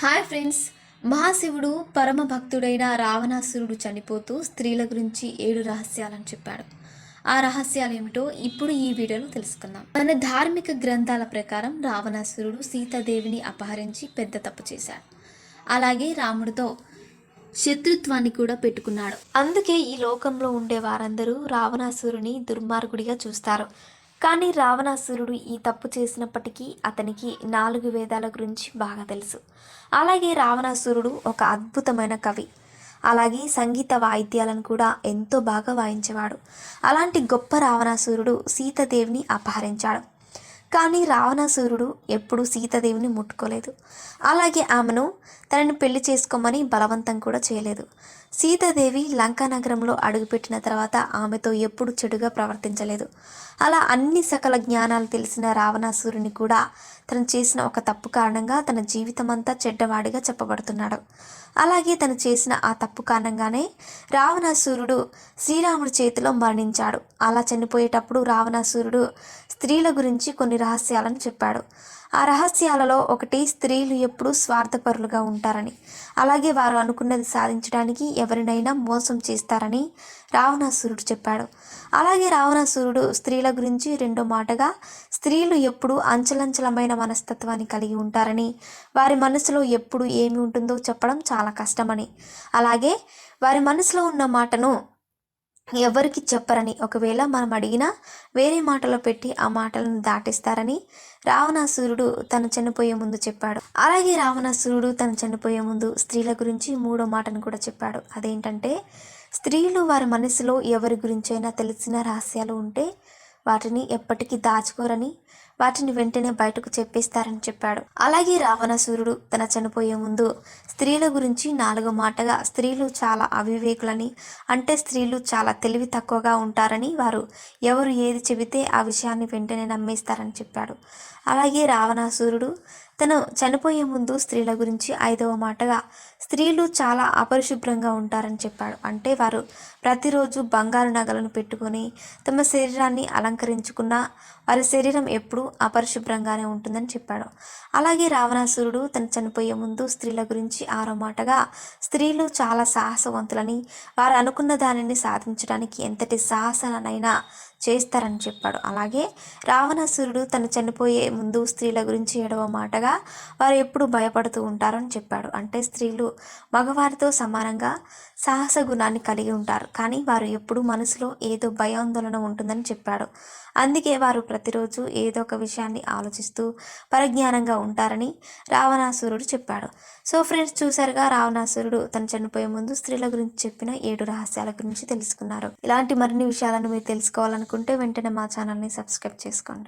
Hi friends. మహాశివుడు పరమ భక్తుడైన రావణాసురుడు చనిపోతూ స్త్రీల గురించి ఏడు రహస్యాలను చెప్పాడు. ఆ రహస్యాలు ఏమిటో ఇప్పుడు ఈ వీడియోలో తెలుసుకుందాం. మన ధార్మిక గ్రంథాల ప్రకారం రావణాసురుడు సీతాదేవిని అపహరించి పెద్ద తప్పు చేశాడు. అలాగే రాముడితో శత్రుత్వాన్ని కూడా పెట్టుకున్నాడు. అందుకే ఈ లోకంలో ఉండే వారందరూ రావణాసురుని దుర్మార్గుడిగా చూస్తారు. కానీ రావణాసురుడు ఈ తప్పు చేసినప్పటికీ అతనికి నాలుగు వేదాల గురించి బాగా తెలుసు. అలాగే రావణాసురుడు ఒక అద్భుతమైన కవి. అలాగే సంగీత వాయిద్యాలను కూడా ఎంతో బాగా వాయించేవాడు. అలాంటి గొప్ప రావణాసురుడు సీతాదేవిని అపహరించాడు. కానీ రావణాసురుడు ఎప్పుడూ సీతాదేవిని ముట్టుకోలేదు. అలాగే ఆమెను తనని పెళ్ళి చేసుకోమని బలవంతం కూడా చేయలేదు. సీతాదేవి లంకా నగరంలో అడుగుపెట్టిన తర్వాత ఆమెతో ఎప్పుడు చెడుగా ప్రవర్తించలేదు. అలా అన్ని సకల జ్ఞానాలు తెలిసిన రావణాసురుని కూడా తను చేసిన ఒక తప్పు కారణంగా తన జీవితమంతా చెడ్డవాడిగా చెప్పబడుతున్నాడు. అలాగే తను చేసిన ఆ తప్పు కారణంగానే రావణాసురుడు శ్రీరాముడి చేతిలో మరణించాడు. అలా చనిపోయేటప్పుడు రావణాసురుడు స్త్రీల గురించి కొన్ని రహస్యాలను చెప్పాడు. ఆ రహస్యాలలో ఒకటి స్త్రీలు ఎప్పుడూ స్వార్థపరులుగా ఉంటారని అలాగే వారు అనుకున్నది సాధించడానికి ఎవరినైనా మోసం చేస్తారని రావణాసురుడు చెప్పాడు. అలాగే రావణాసురుడు స్త్రీల గురించి రెండో మాటగా స్త్రీలు ఎప్పుడు అంచలంచలమైన మనస్తత్వాన్ని కలిగి ఉంటారని వారి మనసులో ఎప్పుడు ఏమి ఉంటుందో చెప్పడం చాలా కష్టమని అలాగే వారి మనసులో ఉన్న మాటను ఎవరికి చెప్పరని ఒకవేళ మనం అడిగినా వేరే మాటలో పెట్టి ఆ మాటలను దాటిస్తారని రావణాసురుడు తను చనిపోయే ముందు చెప్పాడు. అలాగే రావణాసురుడు తను చనిపోయే ముందు స్త్రీల గురించి మూడో మాటను కూడా చెప్పాడు. అదేంటంటే స్త్రీలు వారి మనసులో ఎవరి గురించైనా తెలిసిన రహస్యాలు ఉంటే వాటిని ఎప్పటికీ దాచుకోరని వాటిని వెంటనే బయటకు చెప్పేస్తారని చెప్పాడు. అలాగే రావణాసురుడు తన చనిపోయే ముందు స్త్రీల గురించి నాలుగో మాటగా స్త్రీలు చాలా అవివేకులని అంటే స్త్రీలు చాలా తెలివి తక్కువగా ఉంటారని వారు ఎవరు ఏది చెబితే ఆ విషయాన్ని వెంటనే నమ్మేస్తారని చెప్పాడు. అలాగే రావణాసురుడు తను చనిపోయే ముందు స్త్రీల గురించి ఐదవ మాటగా స్త్రీలు చాలా అపరిశుభ్రంగా ఉంటారని చెప్పాడు. అంటే వారు ప్రతిరోజు బంగారు నగలను పెట్టుకొని తమ శరీరాన్ని అలంకరించుకున్న వారి శరీరం ఎప్పుడూ అపరిశుభ్రంగానే ఉంటుందని చెప్పాడు. అలాగే రావణాసురుడు తను చనిపోయే ముందు స్త్రీల గురించి ఆరో మాటగా స్త్రీలు చాలా సాహసవంతులని వారు అనుకున్న దానిని సాధించడానికి ఎంతటి సాహసనైనా చేస్తారని చెప్పాడు. అలాగే రావణాసురుడు తను చనిపోయే ముందు స్త్రీల గురించి ఏడవ మాటగా వారు ఎప్పుడు భయపడుతూ ఉంటారని చెప్పాడు. అంటే స్త్రీలు మగవారితో సమానంగా సాహస గుణాన్ని కలిగి ఉంటారు. కానీ వారు ఎప్పుడు మనసులో ఏదో భయాందోళన ఉంటుందని చెప్పాడు. అందుకే వారు ప్రతిరోజు ఏదో ఒక విషయాన్ని ఆలోచిస్తూ పరిజ్ఞానంగా ఉంటారని రావణాసురుడు చెప్పాడు. సో ఫ్రెండ్స్ చూసారుగా రావణాసురుడు తను చనిపోయే ముందు స్త్రీల గురించి చెప్పిన ఏడు రహస్యాల గురించి తెలుసుకున్నారు. ఇలాంటి మరిన్ని విషయాలను మీరు తెలుసుకోవాలనుకుంటే వెంటనే మా ఛానల్ని సబ్స్క్రైబ్ చేసుకోండి.